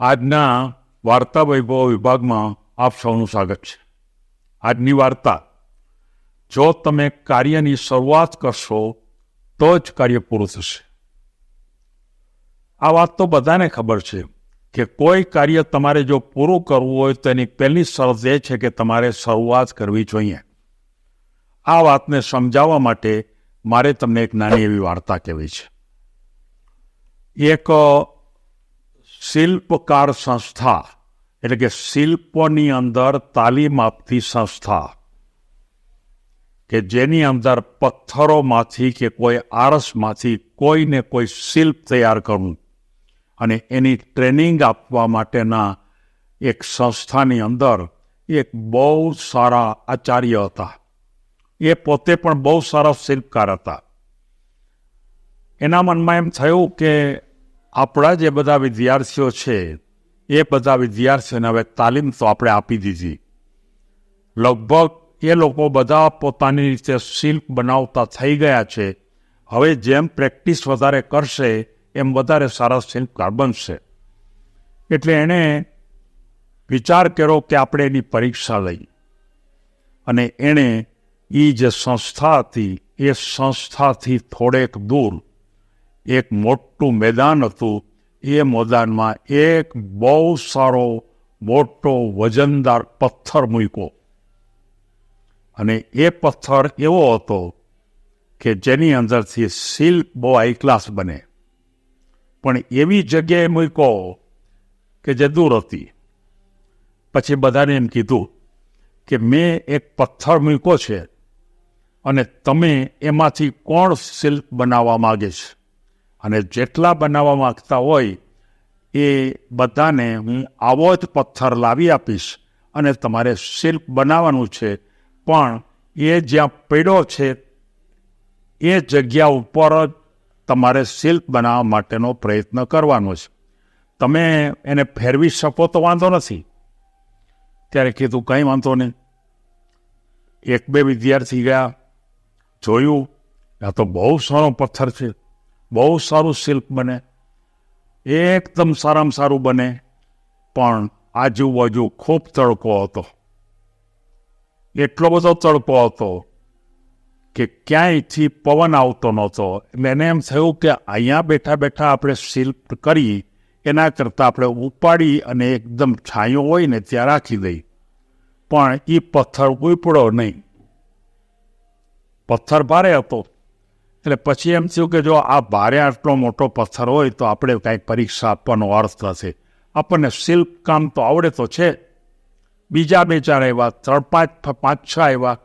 આજના વાર્તા વૈભવ વિભાગમાં આપ સૌનું સ્વાગત છે. આજની વાર્તા, જો તમે કાર્યની શરૂઆત કરશો, તો જ કાર્ય પૂરું થશે. આ વાત તો બધાને ખબર છે કે કોઈ કાર્ય તમારે જો પૂરું કરવું હોય, તો એની પહેલી શરત એ છે કે તમારે શરૂઆત કરવી જોઈએ. આ વાતને સમજાવવા માટે મારે તમને એક નાની એવી વાર્તા કહેવી છે. એક શિલ્પકાર સંસ્થા, એટલે કે શિલ્પોની અંદર તાલીમ આપતી સંસ્થા, કે જેની અંદર પથ્થરોમાંથી કે કોઈ આરસમાંથી કોઈને કોઈ શિલ્પ તૈયાર કરવું અને એની ટ્રેનિંગ આપવા માટેના એક સંસ્થાની અંદર એક બહુ સારા આચાર્ય હતા. એ પોતે પણ બહુ સારા શિલ્પકાર હતા. એના મનમાં એમ થયું કે આપણા જે બધા વિદ્યાર્થીઓ છે, એ બધા વિદ્યાર્થીઓને હવે તાલીમ તો આપણે આપી દીધી. લગભગ એ લોકો બધા પોતાની રીતે શિલ્પ બનાવતા થઈ ગયા છે. હવે જેમ પ્રેક્ટિસ વધારે કરશે, એમ વધારે સારા શિલ્પકાર બનશે. એટલે એણે વિચાર કર્યો કે આપણે એની પરીક્ષા લઈ. અને એણે એ જે સંસ્થા હતી, એ સંસ્થાથી થોડેક દૂર એક મોટું મેદાન હતું. એ મેદાનમાં એક બહુ સારો મોટો વજનદાર પથ્થર મૂક્યો. અને એ પથ્થર એવો હતો કે જેની અંદરથી સિલ્ક બહુ હાઈ ક્લાસ બને. પણ એવી જગ્યાએ મૂક્યો કે જે દૂર હતી. પછી બધાને એમ કીધું કે મેં એક પથ્થર મૂક્યો છે અને તમે એમાંથી કોણ શિલ્પ બનાવવા માગે છે? અને જેટલા બનાવવા માગતા હોય એ બધાને હું આવો જ પથ્થર લાવી આપીશ અને તમારે શિલ્પ બનાવવાનું છે. પણ એ જ્યાં પડ્યો છે, એ જગ્યા ઉપર જ તમારે શિલ્પ બનાવવા માટેનો પ્રયત્ન કરવાનો છે. તમે એને ફેરવી શકો તો વાંધો નથી. ત્યારે કીધું, કંઈ વાંધો નહીં. એક બે વિદ્યાર્થી ગયા, જોયું, આ તો બહુ સારો પથ્થર છે. બહુ સારું શિલ્પ બને, એકદમ સારામાં સારું બને, પણ આજુબાજુ ખૂબ તડકો હતો. એટલો બધો તડકો હતો કે ક્યાંયથી પવન આવતો નહોતો. એટલે એને એમ થયું કે અહીંયા બેઠા બેઠા આપણે શિલ્પ કરી, એના કરતાં આપણે ઉપાડી અને એકદમ છાંયો હોય ને ત્યાં રાખી દઈ. પણ એ પથ્થર ઉપડો નહીં. પથ્થર ભારે હતો. એટલે પછી એમ થયું કે જો આ ભારે આટલો મોટો પથ્થર હોય તો આપણે કાંઈ પરીક્ષા આપવાનો અર્થ થશે આપણને શિલ્પ કામ તો આવડે તો છે. બીજા બે ચાર આવ્યા ત્રણ પાંચ પાંચ છ આવ્યા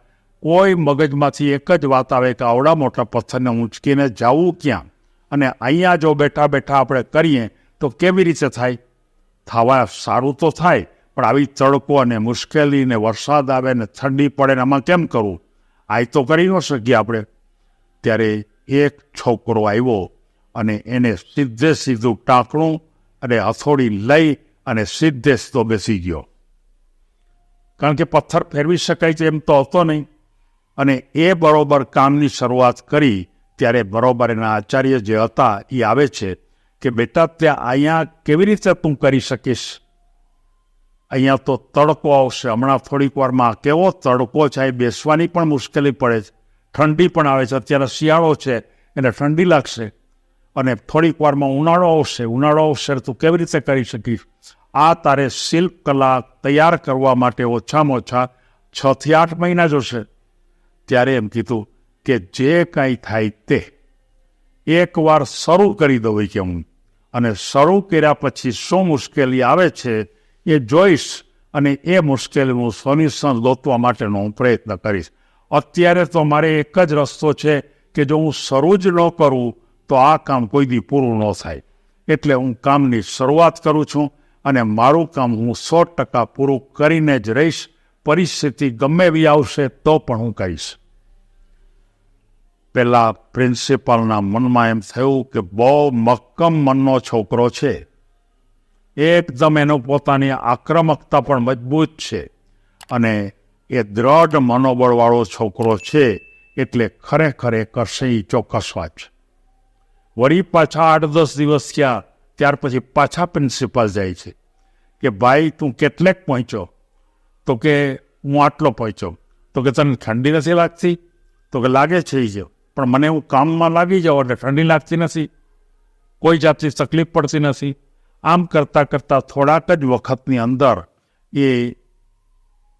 કોઈ મગજમાંથી એક જ વાત આવે કે આવડા મોટા પથ્થરને ઊંચકીને જવું ક્યાં? અને અહીંયા જો બેઠા બેઠા આપણે કરીએ તો કેવી રીતે થાય? થવા સારું તો થાય, પણ આવી તડકો અને મુશ્કેલી ને વરસાદ આવે ને ઠંડી પડે ને આમાં કેમ કરવું? આ તો કરી ન શકીએ આપણે. ત્યારે એક છોકરો આવ્યો અને એને સીધે સીધું ટાંકણું અને હથોડી લઈ અને સીધે સીધો બેસી ગયો. કારણ કે પથ્થર ફેરવી શકાય છે એમ તો હતો નહીં. અને એ બરોબર કામની શરૂઆત કરી ત્યારે બરોબર એના આચાર્ય જે હતા એ આવે છે કે, બેટા, ત્યાં અહીંયા કેવી રીતે તું કરી શકીશ? અહીંયા તો તડકો આવશે. હમણાં થોડીક વારમાં કેવો તડકો છે બેસવાની પણ મુશ્કેલી પડે છે. ઠંડી પણ આવે છે. અત્યારે શિયાળો છે, એને ઠંડી લાગશે. અને થોડીક વારમાં ઉનાળો આવશે. ઉનાળો આવશે તું કેવી રીતે કરી શકીશ? આ તારે શિલ્પ કલા તૈયાર કરવા માટે ઓછામાં ઓછા છ થી આઠ મહિના જોશે. ત્યારે એમ કીધું કે જે કાંઈ થાય તે. એકવાર શરૂ કરી દઉં કે હું. અને શરૂ કર્યા પછી શું મુશ્કેલી આવે છે એ જોઈશ અને એ મુશ્કેલીનું સોલ્યુશન ગોતવા માટેનો હું પ્રયત્ન કરીશ. અત્યારે તો મારે એક જ રસ્તો છે કે જો હું શરૂ જ ન કરું, તો આ કામ કોઈ દી પૂરું ન થાય. એટલે હું કામની શરૂઆત કરું છું અને મારું કામ હું સો ટકા પૂરું કરીને જ રહીશ. પરિસ્થિતિ ગમે એવી આવશે તો પણ હું કહીશ. પેલા પ્રિન્સિપાલના મનમાં એમ થયું કે બહુ મક્કમ મનનો છોકરો છે. એકદમ એનો પોતાની આક્રમકતા પણ મજબૂત છે. અને એ દ્રઢ મનોબળવાળો છોકરો છે એટલે ખરેખર એ કરશે એ ચોક્કસ વાત છે. વળી પાછા આઠ દસ દિવસ થયા, ત્યાર પછી પાછા પ્રિન્સિપાલ જાય છે કે, ભાઈ, તું કેટલેક પહોંચ્યો? તો કે, હું આટલો પહોંચ્યો. તો કે, તને ઠંડી નથી લાગતી? તો કે, લાગે છે જ પણ મને હું કામમાં લાગી જાઉં એટલે ઠંડી લાગતી નથી. કોઈ જાતની તકલીફ પડતી નથી. આમ કરતાં કરતાં થોડાક જ વખતની અંદર એ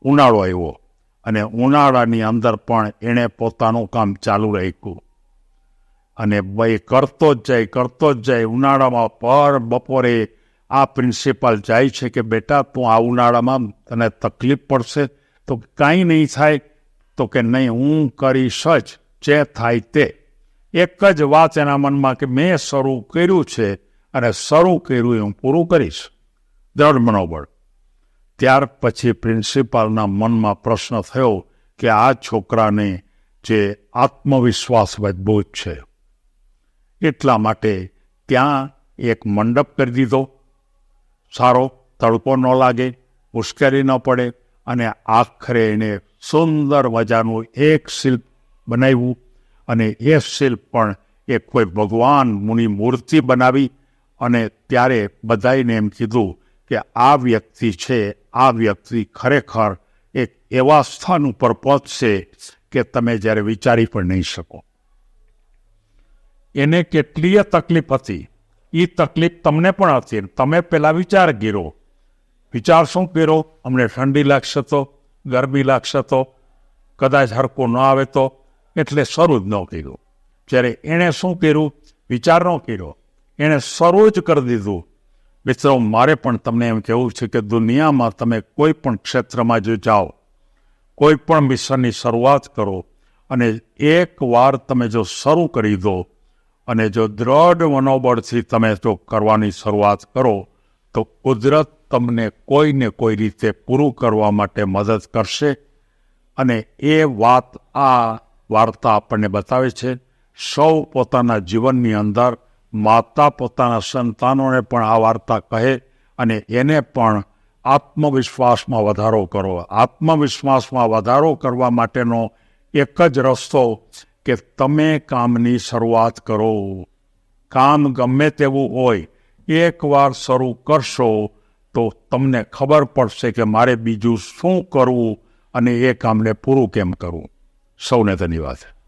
ઉનાળો આવ્યો અને ઉનાળાની અંદર પણ એણે પોતાનું કામ ચાલુ રાખ્યું. અને ભાઈ કરતો જ જાય, કરતો જ જાય, ઉનાળામાં પર બપોરે આ પ્રિન્સિપાલ જાય છે કે, બેટા, તું આ ઉનાળામાં તને તકલીફ પડશે તો કાંઈ નહીં થાય. તો કે, નહીં, હું કરીશ જ, જે થાય તે. એક જ વાત એના મનમાં કે, મેં શરૂ કર્યું છે અને શરૂ કર્યું એ હું પૂરું કરીશ. દ્રઢ મનોબળ. ત્યાર પછી પ્રિન્સિપાલના મનમાં પ્રશ્ન થયો કે આ છોકરાને જે આત્મવિશ્વાસ મજબૂત છે, એટલા માટે ત્યાં એક મંડપ કરી દીધો. સારો તડકો ન લાગે મુશ્કેલી ન પડે અને આખરે એને સુંદર મજાનું એક શિલ્પ બનાવ્યું અને એ શિલ્પ પણ એ કોઈ ભગવાન મુનિ મૂર્તિ બનાવી અને ત્યારે બધાઈને એમ કીધું કે આ વ્યક્તિ છે, આ વ્યક્તિ ખરેખર એક એવા સ્થાન ઉપર પહોંચશે કે તમે જ્યારે વિચારી પણ નહીં શકો. એને કેટલીય તકલીફ હતી. એ તકલીફ તમને પણ હતી. તમે પહેલાં વિચાર ગીરો વિચાર શું કર્યો? અમને ઠંડી લાગશે તો, ગરમી લાગશે તો, કદાચ હરકો ન આવે તો, એટલે શરૂ જ ન કર્યું. જ્યારે એણે શું કર્યું? વિચાર ન કર્યો. એણે શરૂ જ કરી દીધું. મિત્રો, મારે પણ તમને એમ કહેવું છે કે દુનિયામાં તમે કોઈ પણ ક્ષેત્રમાં જો જાઓ, કોઈ પણ મિશનની શરૂઆત કરો અને એક વાર તમે જો શરૂ કરી દો અને જો દ્રઢ મનોબળથી તમે જો કરવાની શરૂઆત કરો, તો કુદરત તમને કોઈને કોઈ રીતે પૂરું કરવા માટે મદદ કરશે. અને એ વાત આ વાર્તા આપણને બતાવે છે. સૌ પોતાના જીવનની અંદર માતા પોતાના સંતાનોને પણ આ વાર્તા કહે અને એને પણ આત્મવિશ્વાસમાં વધારો કરો. આત્મવિશ્વાસમાં વધારો કરવા માટેનો એક જ રસ્તો કે તમે કામની શરૂઆત કરો. કામ ગમે તેવું હોય, એકવાર શરૂ કરશો તો તમને ખબર પડશે કે મારે બીજું શું કરવું અને એ કામને પૂરું કેમ કરવું. સૌને ધન્યવાદ.